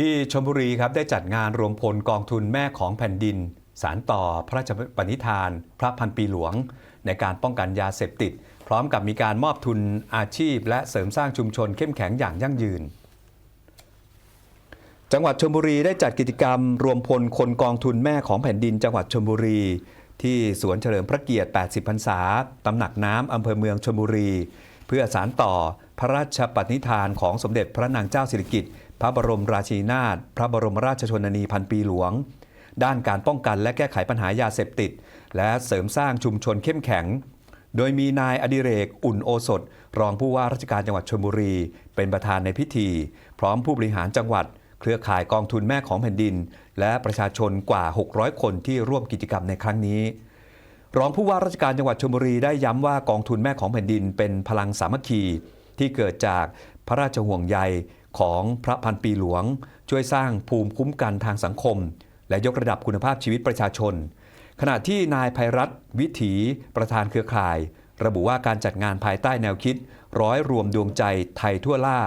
ที่ชลบุรีครับได้จัดงานรวมพลกองทุนแม่ของแผ่นดิน สารต่อพระราชปณิธาน พระพันปีหลวง ในการป้องกันยาเสพติด พร้อมกับมีการมอบทุนอาชีพ และเสริมสร้างชุมชนเข้มแข็งอย่างยั่งยืน จังหวัดชลบุรีได้จัดกิจกรรม รวมพลคนกองทุนแม่ของแผ่นดิน จังหวัดชลบุรี ที่สวนเฉลิมพระเกียรติ 80 พรรษาตำหนักน้ำอำเภอเมืองชลบุรี เพื่อสารต่อพระราชปณิธานของสมเด็จพระนางเจ้าสิริกิติ์ พระบรมราชีนาถพระบรมราชชนนีพันปีหลวง ด้านการป้องกันและแก้ไขปัญหายาเสพติด และเสริมสร้างชุมชนเข้มแข็ง โดยมีนายอดิเรกอุ่นโอสถ รองผู้ว่าราชการจังหวัดชลบุรี เป็นประธานในพิธี พร้อมผู้บริหารจังหวัด เครือข่ายกองทุนแม่ของแผ่นดิน และประชาชนกว่า 600 คนที่ร่วมกิจกรรมในครั้งนี้รองผู้ว่าราชการจังหวัดชลบุรีได้ย้ำว่ากองทุนแม่ของแผ่นดินเป็นพลังสามัคคีที่เกิดจากพระราชห่วงใย ของพระพันปีหลวง ช่วยสร้างภูมิคุ้มกันทางสังคม และยกระดับคุณภาพชีวิตประชาชน ขณะที่นายภัยรัตวิถีประธานเครือข่าย ระบุว่าการจัดงานภายใต้แนวคิด ร้อยรวมดวงใจไทยทั่วล่า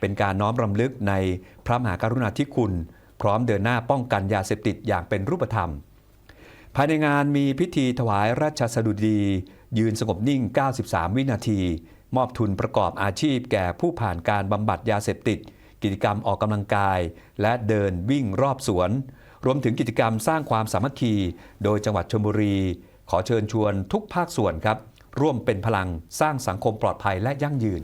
เป็นการน้อมรำลึกในพระมหากรุณาธิคุณ พร้อมเดินหน้าป้องกันยาเสพติดอย่างเป็นรูปธรรม ภายในงานมีพิธีถวายราชสดุดี ยืนสงบนิ่ง 93 วินาที มอบทุนประกอบอาชีพแก่ผู้ผ่านการบำบัดยาเสพติด กิจกรรมออกกำลังกาย และเดินวิ่งรอบสวน รวมถึงกิจกรรมสร้างความสามัคคี โดยจังหวัดชลบุรี ขอเชิญชวนทุกภาคส่วนครับ ร่วมเป็นพลังสร้างสังคมปลอดภัยและยั่งยืน